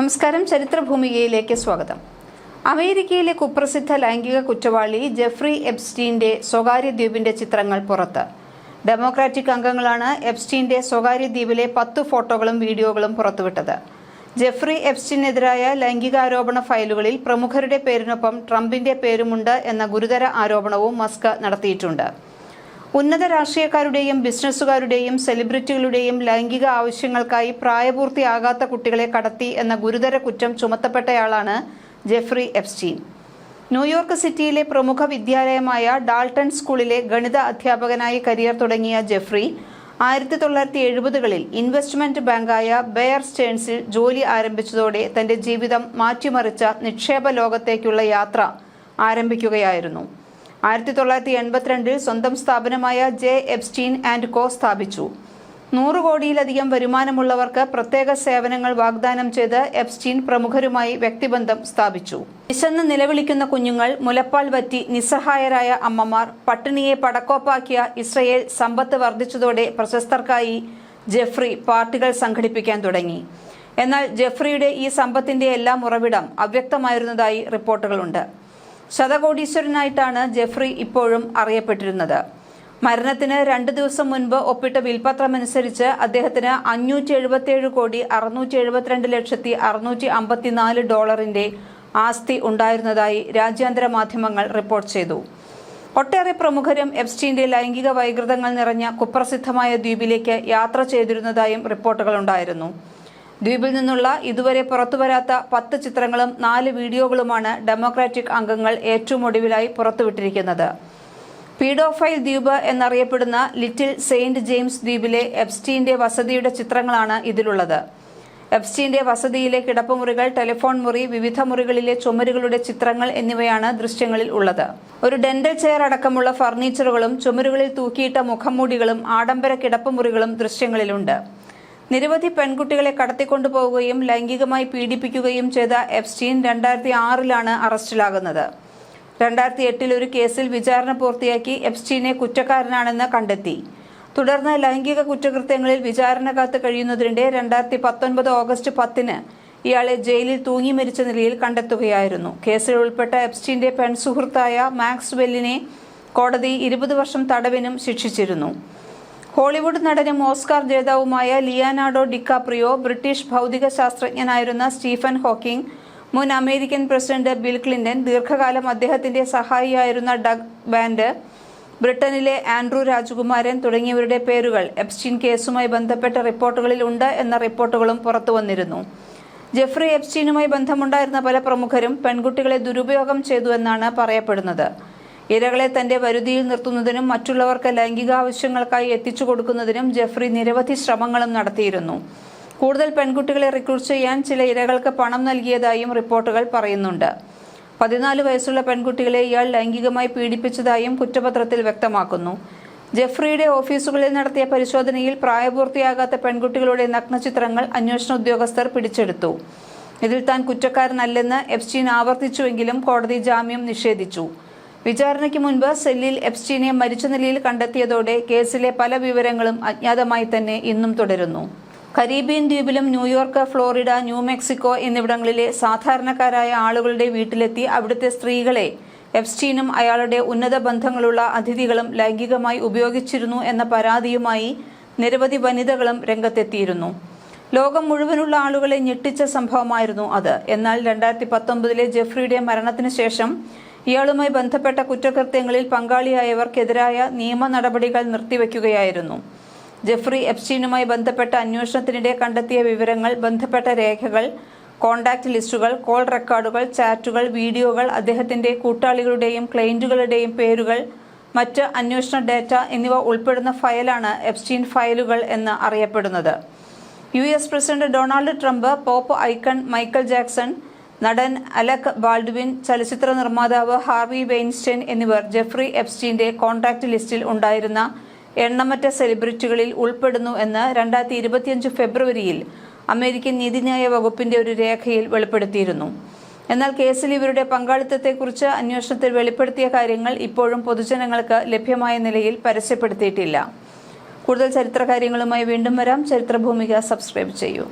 നമസ്കാരം. ചരിത്രഭൂമികയിലേക്ക് സ്വാഗതം. അമേരിക്കയിലെ കുപ്രസിദ്ധ ലൈംഗിക കുറ്റവാളി ജെഫ്രി എബ്സ്റ്റീന്റെ സ്വകാര്യ ദ്വീപിന്റെ ചിത്രങ്ങൾ പുറത്ത്. ഡെമോക്രാറ്റിക് അംഗങ്ങളാണ് എബ്സ്റ്റീന്റെ സ്വകാര്യ ദ്വീപിലെ പത്ത് ഫോട്ടോകളും വീഡിയോകളും പുറത്തുവിട്ടത്. ജെഫ്രി എബ്സ്റ്റീനെതിരായ ലൈംഗികാരോപണ ഫയലുകളിൽ പ്രമുഖരുടെ പേരിനൊപ്പം ട്രംപിന്റെ പേരുമുണ്ട് എന്ന ഗുരുതര ആരോപണവും മസ്ക് നടത്തിയിട്ടുണ്ട്. ഉന്നത രാഷ്ട്രീയക്കാരുടെയും ബിസിനസ്സുകാരുടെയും സെലിബ്രിറ്റികളുടെയും ലൈംഗിക ആവശ്യങ്ങൾക്കായി പ്രായപൂർത്തിയാകാത്ത കുട്ടികളെ കടത്തി എന്ന ഗുരുതര കുറ്റം ചുമത്തപ്പെട്ടയാളാണ് ജെഫ്രി എഫ്സ്റ്റീൻ ന്യൂയോർക്ക് സിറ്റിയിലെ പ്രമുഖ വിദ്യാലയമായ ഡാൾട്ടൺ സ്കൂളിലെ ഗണിത അധ്യാപകനായി കരിയർ തുടങ്ങിയ ജെഫ്രി ആയിരത്തി തൊള്ളായിരത്തി എഴുപതുകളിൽ ഇൻവെസ്റ്റ്മെന്റ് ബാങ്കായ ബെയർ സ്റ്റേൺസിൽ ജോലി ആരംഭിച്ചതോടെ തന്റെ ജീവിതം മാറ്റിമറിച്ച നിക്ഷേപ ലോകത്തേക്കുള്ള യാത്ര ആരംഭിക്കുകയായിരുന്നു. ആയിരത്തി തൊള്ളായിരത്തി എൺപത്തിരണ്ടിൽ സ്വന്തം സ്ഥാപനമായ ജെ എബ്സ്റ്റീൻ ആൻഡ് കോ സ്ഥാപിച്ചു. നൂറ് കോടിയിലധികം വരുമാനമുള്ളവർക്ക് പ്രത്യേക സേവനങ്ങൾ വാഗ്ദാനം ചെയ്ത് എബ്സ്റ്റീൻ പ്രമുഖരുമായി വ്യക്തിബന്ധം സ്ഥാപിച്ചു. വിശന്ന് നിലവിളിക്കുന്ന കുഞ്ഞുങ്ങൾ മുലപ്പാൽ വറ്റി നിസ്സഹായരായ അമ്മമാർ പട്ടിണിയെ പടക്കോപ്പാക്കിയ ഇസ്രയേൽ സമ്പത്ത് വർദ്ധിച്ചതോടെ പ്രശസ്തർക്കായി ജെഫ്രി പാർട്ടികൾ സംഘടിപ്പിക്കാൻ തുടങ്ങി. എന്നാൽ ജെഫ്രിയുടെ ഈ സമ്പത്തിന്റെ എല്ലാം ഉറവിടം അവ്യക്തമായിരുന്നതായി റിപ്പോർട്ടുകളുണ്ട്. ശതകോടീശ്വരനായിട്ടാണ് ജെഫ്രി ഇപ്പോഴും അറിയപ്പെട്ടിരുന്നത്. മരണത്തിന് രണ്ട് ദിവസം മുൻപ് ഒപ്പിട്ട വിൽപത്രമനുസരിച്ച് അദ്ദേഹത്തിന് അഞ്ഞൂറ്റി എഴുപത്തിയേഴ് കോടി അറുന്നൂറ്റി എഴുപത്തിരണ്ട് ലക്ഷത്തി അറുന്നൂറ്റി അമ്പത്തിനാല് ഡോളറിന്റെ ആസ്തി ഉണ്ടായിരുന്നതായി രാജ്യാന്തര മാധ്യമങ്ങൾ റിപ്പോർട്ട് ചെയ്തു. ഒട്ടേറെ പ്രമുഖരും എബ്സ്റ്റീന്റെ ലൈംഗിക വൈകൃതങ്ങൾ നിറഞ്ഞ കുപ്രസിദ്ധമായ ദ്വീപിലേക്ക് യാത്ര ചെയ്തിരുന്നതായും റിപ്പോർട്ടുകളുണ്ടായിരുന്നു. ദ്വീപിൽ നിന്നുള്ള ഇതുവരെ പുറത്തുവരാത്ത പത്ത് ചിത്രങ്ങളും നാല് വീഡിയോകളുമാണ് ഡെമോക്രാറ്റിക് അംഗങ്ങൾ ഏറ്റവും ഒടുവിലായി പുറത്തുവിട്ടിരിക്കുന്നത്. പീഡോഫൈൽ ദ്വീപ് എന്നറിയപ്പെടുന്ന ലിറ്റിൽ സെയിന്റ് ജെയിംസ് ദ്വീപിലെ എബ്സ്റ്റീന്റെ വസതിയുടെ ചിത്രങ്ങളാണ് ഇതിലുള്ളത്. എബ്സ്റ്റീന്റെ വസതിയിലെ കിടപ്പുമുറികൾ ടെലിഫോൺ മുറി വിവിധ മുറികളിലെ ചുമരുകളുടെ ചിത്രങ്ങൾ എന്നിവയാണ് ദൃശ്യങ്ങളിൽ ഉള്ളത്. ഒരു ഡെന്റൽ ചെയർ അടക്കമുള്ള ഫർണിച്ചറുകളും ചുമരുകളിൽ തൂക്കിയിട്ട മുഖംമൂടികളും ആഡംബര കിടപ്പുമുറികളും ദൃശ്യങ്ങളിലുണ്ട്. നിരവധി പെൺകുട്ടികളെ കടത്തിക്കൊണ്ടുപോവുകയും ലൈംഗികമായി പീഡിപ്പിക്കുകയും ചെയ്ത എഫ്സ്റ്റീൻ രണ്ടായിരത്തി ആറിലാണ് അറസ്റ്റിലാകുന്നത്. രണ്ടായിരത്തി എട്ടിൽ ഒരു കേസിൽ വിചാരണ പൂർത്തിയാക്കി എഫ്സ്റ്റീനെ കുറ്റക്കാരനാണെന്ന് കണ്ടെത്തി. തുടർന്ന് ലൈംഗിക കുറ്റകൃത്യങ്ങളിൽ വിചാരണ കാത്ത് കഴിയുന്നതിനിടെ രണ്ടായിരത്തി പത്തൊൻപത് ഓഗസ്റ്റ് പത്തിന് ഇയാളെ ജയിലിൽ തൂങ്ങി മരിച്ച നിലയിൽ കണ്ടെത്തുകയായിരുന്നു. കേസിൽ ഉൾപ്പെട്ട എപ്സ്റ്റീന്റെ പെൺസുഹൃത്തായ മാക്സ് വെല്ലിനെ കോടതി ഇരുപത് വർഷം തടവിനും ശിക്ഷിച്ചിരുന്നു. ഹോളിവുഡ് നടനും ഓസ്കാർ ജേതാവുമായ ലിയാനാർഡോ ഡിക്കാപ്രിയോ ബ്രിട്ടീഷ് ഭൗതിക ശാസ്ത്രജ്ഞനായിരുന്ന സ്റ്റീഫൻ ഹോക്കിംഗ് മുൻ അമേരിക്കൻ പ്രസിഡന്റ് ബിൽ ക്ലിന്റൺ ദീർഘകാലം അദ്ദേഹത്തിന്റെ സഹായിയായിരുന്ന ഡഗ് ബാൻഡ് ബ്രിട്ടനിലെ ആൻഡ്രൂ രാജകുമാരൻ തുടങ്ങിയവരുടെ പേരുകൾ എപ്സ്റ്റീൻ കേസുമായി ബന്ധപ്പെട്ട റിപ്പോർട്ടുകളിൽ ഉണ്ട് എന്ന റിപ്പോർട്ടുകളും പുറത്തുവന്നിരുന്നു ജെഫ്രി എപ്സ്റ്റീനുമായി ബന്ധമുണ്ടായിരുന്ന പല പ്രമുഖരും പെൺകുട്ടികളെ ദുരുപയോഗം ചെയ്തു എന്നാണ് പറയപ്പെടുന്നത്. ഇരകളെ തന്റെ വരുതിയിൽ നിർത്തുന്നതിനും മറ്റുള്ളവർക്ക് ലൈംഗിക ആവശ്യങ്ങൾക്കായി എത്തിച്ചു കൊടുക്കുന്നതിനും ജെഫ്രി നിരവധി ശ്രമങ്ങളും നടത്തിയിരുന്നു. കൂടുതൽ പെൺകുട്ടികളെ റിക്രൂട്ട് ചെയ്യാൻ ചില ഇരകൾക്ക് പണം നൽകിയതായും റിപ്പോർട്ടുകൾ പറയുന്നുണ്ട്. പതിനാല് വയസ്സുള്ള പെൺകുട്ടികളെ ഇയാൾ ലൈംഗികമായി പീഡിപ്പിച്ചതായും കുറ്റപത്രത്തിൽ വ്യക്തമാക്കുന്നു. ജെഫ്രിയുടെ ഓഫീസുകളിൽ നടത്തിയ പരിശോധനയിൽ പ്രായപൂർത്തിയാകാത്ത പെൺകുട്ടികളുടെ നഗ്നചിത്രങ്ങൾ അന്വേഷണ ഉദ്യോഗസ്ഥർ പിടിച്ചെടുത്തു. ഇതിൽ താൻ കുറ്റക്കാരനല്ലെന്ന് എഫ്സ്റ്റീൻ ആവർത്തിച്ചുവെങ്കിലും കോടതി ജാമ്യം നിഷേധിച്ചു. വിചാരണയ്ക്ക് മുൻപ് സെല്ലിൽ എപ്സ്റ്റീനെ മരിച്ച നിലയിൽ കണ്ടെത്തിയതോടെ കേസിലെ പല വിവരങ്ങളും അജ്ഞാതമായി തന്നെ ഇന്നും തുടരുന്നു. Caribbean ദ്വീപിലും New York Florida New Mexico എന്നിവിടങ്ങളിലെ സാധാരണക്കാരായ ആളുകളുടെ വീട്ടിലെത്തി അവിടുത്തെ സ്ത്രീകളെ എപ്സ്റ്റീനും അയാളുടെ ഉന്നത ബന്ധങ്ങളുള്ള അതിഥികളും ലൈംഗികമായി ഉപയോഗിച്ചിരുന്നു എന്ന പരാതിയുമായി നിരവധി വനിതകളും രംഗത്തെത്തിയിരുന്നു. ലോകം മുഴുവനുള്ള ആളുകളെ ഞെട്ടിച്ച സംഭവമായിരുന്നു അത്. എന്നാൽ രണ്ടായിരത്തി പത്തൊമ്പതിലെ ജെഫ്രിയുടെ മരണത്തിന് ശേഷം ഇയാളുമായി ബന്ധപ്പെട്ട കുറ്റകൃത്യങ്ങളിൽ പങ്കാളിയായവർക്കെതിരായ നിയമ നടപടികൾ നിർത്തിവെക്കുകയായിരുന്നു. ജെഫ്രി എപ്സ്റ്റീനുമായി ബന്ധപ്പെട്ട അന്വേഷണത്തിനിടെ കണ്ടെത്തിയ വിവരങ്ങൾ ബന്ധപ്പെട്ട രേഖകൾ കോൺടാക്റ്റ് ലിസ്റ്റുകൾ കോൾ റെക്കോർഡുകൾ ചാറ്റുകൾ വീഡിയോകൾ അദ്ദേഹത്തിന്റെ കൂട്ടാളികളുടെയും ക്ലയന്റുകളുടെയും പേരുകൾ മറ്റ് അന്വേഷണ ഡാറ്റ എന്നിവ ഉൾപ്പെടുന്ന ഫയലാണ് എപ്സ്റ്റീൻ ഫയലുകൾ എന്ന് അറിയപ്പെടുന്നത്. U S president Donald Trump pop icon Michael Jackson നടൻ അലക് ബാൾഡ്വിൻ ചലച്ചിത്ര നിർമ്മാതാവ് ഹാർവി വെയിൻസ്റ്റൈൻ എന്നിവർ ജെഫ്രി എപ്സ്റ്റീന്റെ കോൺടാക്ട് ലിസ്റ്റിൽ ഉണ്ടായിരുന്ന എണ്ണമറ്റ സെലിബ്രിറ്റികളിൽ ഉൾപ്പെടുന്നു എന്ന് രണ്ടായിരത്തി ഇരുപത്തിയഞ്ച് ഫെബ്രുവരിയിൽ അമേരിക്കൻ നീതിന്യായ വകുപ്പിന്റെ ഒരു രേഖയിൽ വെളിപ്പെടുത്തിയിരുന്നു. എന്നാൽ കേസിൽ ഇവരുടെ പങ്കാളിത്തത്തെക്കുറിച്ച് അന്വേഷണത്തിൽ വെളിപ്പെടുത്തിയ കാര്യങ്ങൾ ഇപ്പോഴും പൊതുജനങ്ങൾക്ക് ലഭ്യമായ നിലയിൽ പരസ്യപ്പെടുത്തിയിട്ടില്ല. കൂടുതൽ ചരിത്രകാര്യങ്ങളുമായി വീണ്ടും വരാം. ചരിത്രഭൂമിക സബ്സ്ക്രൈബ് ചെയ്യൂ.